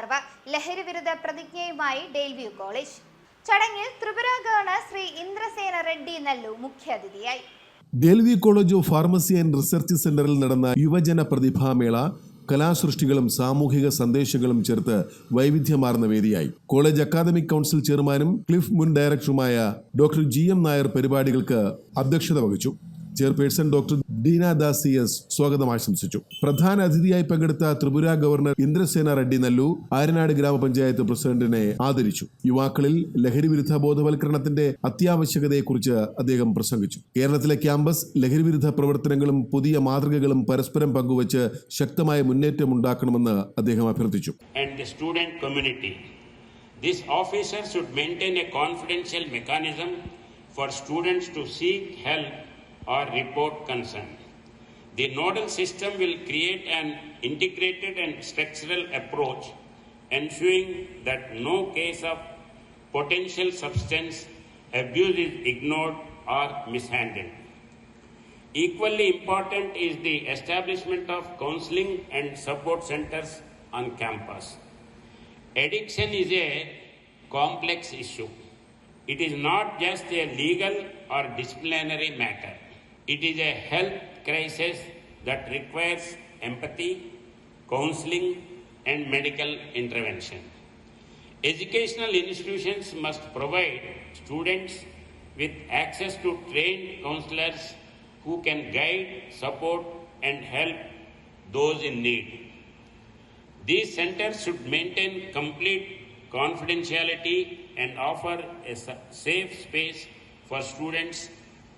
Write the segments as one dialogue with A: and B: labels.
A: ഉണർവ് ലഹരി വിരുദ്ധ പ്രതിജ്ഞയുമായി ഡെയിൽവ്യൂ കോളേജ്. ചടങ്ങിൽ ത്രിപുര ഗവർണർ ശ്രീ ഇന്ദ്രസേന റെഡ്ഡി നല്ലു മുഖ്യാതിഥിയായി.
B: Dale View college of pharmacy and research സെന്ററിൽ നടന്ന യുവജന പ്രതിഭാമേള കലാസൃഷ്ടികളും സാമൂഹിക സന്ദേശങ്ങളും ചേർത്ത് വൈവിധ്യമാർന്ന വേദിയായി. കോളേജ് അക്കാദമിക് കൗൺസിൽ ചെയർമാനും ക്ലിഫ് മുൻ ഡയറക്ടറുമായ ഡോക്ടർ ജി എം നായർ പരിപാടികൾക്ക് അധ്യക്ഷത വഹിച്ചു. Chairperson doctor Deena Das S സ്വാഗതം ആശംസിച്ചു. പ്രധാന അതിഥിയായി പങ്കെടുത്ത ത്രിപുര ഗവർണർ ഇന്ദ്രസേന റെഡ്ഡി നല്ലു ആരനാട് ഗ്രാമപഞ്ചായത്ത് പ്രസിഡന്റിനെ ആദരിച്ചു. യുവാക്കളിൽ ലഹരി വിരുദ്ധ ബോധവൽക്കരണത്തിന്റെ അത്യാവശ്യകതയെക്കുറിച്ച് അദ്ദേഹം പ്രസംഗിച്ചു. കേരളത്തിലെ ക്യാമ്പസ് ലഹരി വിരുദ്ധ പ്രവർത്തനങ്ങളും പുതിയ മാതൃകകളും പരസ്പരം പങ്കുവച്ച് ശക്തമായ മുന്നേറ്റം ഉണ്ടാക്കണമെന്ന് അദ്ദേഹം അഭ്യർത്ഥിച്ചു.
C: This officer should maintain a confidential mechanism for students to seek help or report concern. The nodal system will create an integrated and structural approach, ensuring that no case of potential substance abuse is ignored or mishandled. Equally important is the establishment of counseling and support centers on campus. Addiction is a complex issue. It is not just a legal or disciplinary matter. It is a health crisis that requires empathy, counseling, and medical intervention. Educational institutions must provide students with access to trained counselors who can guide, support, and help those in need. These centers should maintain complete confidentiality and offer a safe space for students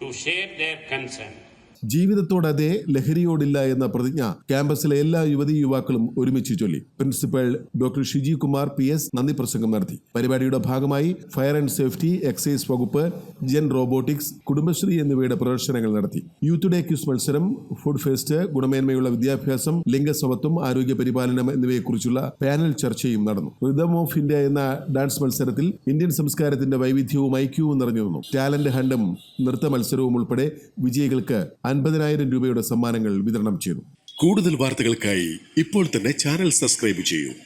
C: to share their concern.
B: ജീവിതത്തോടതെ ലഹരിയോടില്ല എന്ന പ്രതിജ്ഞ ക്യാമ്പസിലെ എല്ലാ യുവതി യുവാക്കളും ഒരുമിച്ച് ചൊല്ലി. Principal doctor Shiji Kumar P S നന്ദി പ്രസംഗം നടത്തി. പരിപാടിയുടെ ഭാഗമായി ഫയർ ആൻഡ് സേഫ്റ്റി എക്സൈസ് വകുപ്പ് ജെൻ റോബോട്ടിക്സ് കുടുംബശ്രീ എന്നിവയുടെ പ്രദർശനങ്ങൾ നടത്തി. യൂത്ത് ഡേ ക്യൂസ് മത്സരം ഫുഡ് ഫെസ്റ്റ് ഗുണമേന്മയുള്ള വിദ്യാഭ്യാസം ലിംഗസമത്വം ആരോഗ്യ പരിപാലനം എന്നിവയെക്കുറിച്ചുള്ള പാനൽ ചർച്ചയും നടന്നു. റിതം ഓഫ് ഇന്ത്യ എന്ന ഡാൻസ് മത്സരത്തിൽ ഇന്ത്യൻ സംസ്കാരത്തിന്റെ വൈവിധ്യവും ഐക്യവും നിറഞ്ഞു നിന്നു. ടാലന്റ് ഹണ്ടും നൃത്ത മത്സരവും ഉൾപ്പെടെ വിജയികൾക്ക് അൻപതിനായിരം രൂപയുടെ സമ്മാനങ്ങൾ വിതരണം ചെയ്തു.
D: കൂടുതൽ വാർത്തകൾക്കായി ഇപ്പോൾ തന്നെ ചാനൽ സബ്സ്ക്രൈബ് ചെയ്യൂ.